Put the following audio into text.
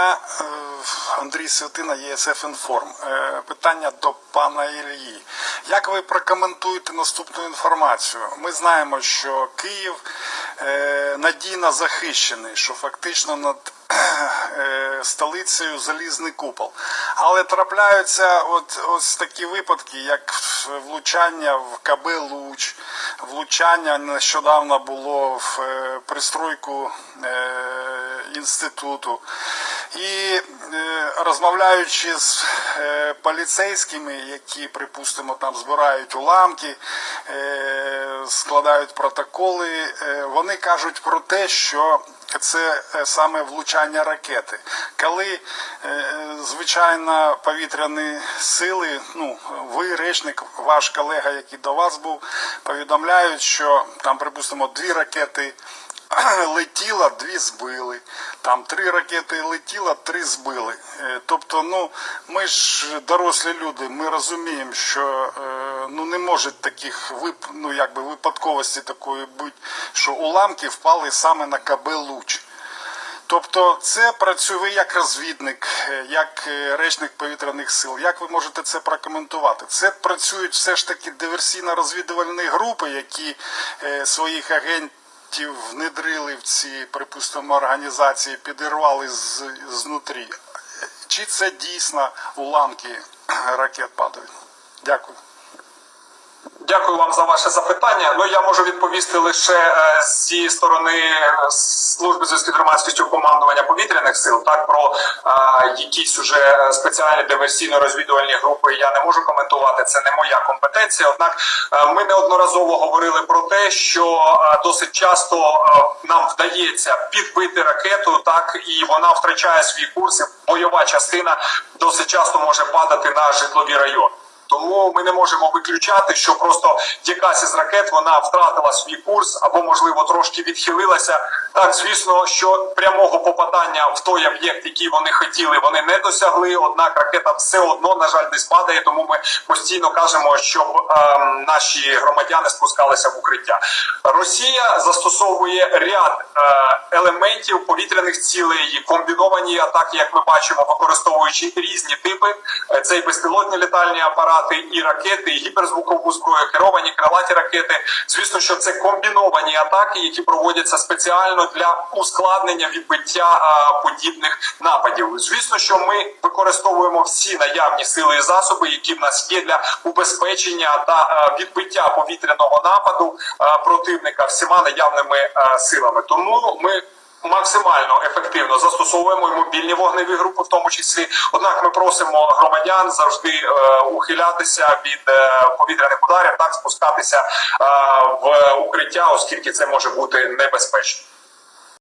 Е, Андрій Святина, ЄСФ Інформ. Е, Питання до пана Ілії. Як ви прокоментуєте наступну інформацію? Ми знаємо, що Київ е, надійно захищений, що фактично над столицею залізний купол. Але трапляються от ось такі випадки, як влучання в КБ Луч, влучання нещодавно було в пристройку інституту. І е, розмовляючи з е, поліцейськими, які, припустимо, там збирають уламки, е, складають протоколи, вони кажуть про те, що це саме влучання ракети. Коли звичайно повітряні сили, ну ви, речник, ваш колега, який до вас був, повідомляють, що там, припустимо, дві ракети летіла, дві збили. Там три ракети летіло, три збили. Е, Тобто, ну ми ж дорослі люди, ми розуміємо, що е, ну не може таких вип, ну якби випадковості такої бути, що уламки впали саме на КБ Луч. Тобто це працює ви як розвідник, е, як речник повітряних сил. Як ви можете це прокоментувати? Це працюють все ж таки диверсійно-розвідувальні групи, які своїх агентів внедрили в ці, припустимо, організації, підірвали з, знутрі. Чи це дійсно уламки ракет падають? Дякую. Дякую вам за ваше запитання. Ну я можу відповісти лише е, зі сторони е, служби зв'язку з громадськістю командування повітряних сил. Так про е, якісь уже спеціальні диверсійно-розвідувальні групи я не можу коментувати. Це не моя компетенція. Однак е, ми неодноразово говорили про те, що е, досить часто е, нам вдається підбити ракету, так і вона втрачає свій курс. і Бойова частина досить часто може падати на житлові райони. Тому ми не можемо виключати, що просто якась із ракет вона втратила свій курс або, можливо, трошки відхилилася. Так, звісно, що прямого попадання в той об'єкт, який вони хотіли, вони не досягли. Однак ракета все одно, на жаль, десь падає. Тому ми постійно кажемо, щоб ем, наші громадяни спускалися в укриття. Росія застосовує ряд е, елементів повітряних цілей, комбіновані атаки, як ми бачимо, використовуючи різні типи. Е, Це і безпілотні літальні апарати, і ракети, і гіперзвукову зброю, керовані крилаті ракети. Звісно, що це комбіновані атаки, які проводяться спеціально для ускладнення відбиття подібних нападів. Звісно, що ми використовуємо всі наявні сили і засоби, які в нас є для убезпечення та відбиття повітряного нападу противника всіма наявними силами. Тому ми. Максимально ефективно застосовуємо і мобільні вогневі групи, в тому числі. Однак ми просимо громадян завжди е, ухилятися від е, повітряних ударів, так спускатися е, в укриття, оскільки це може бути небезпечно.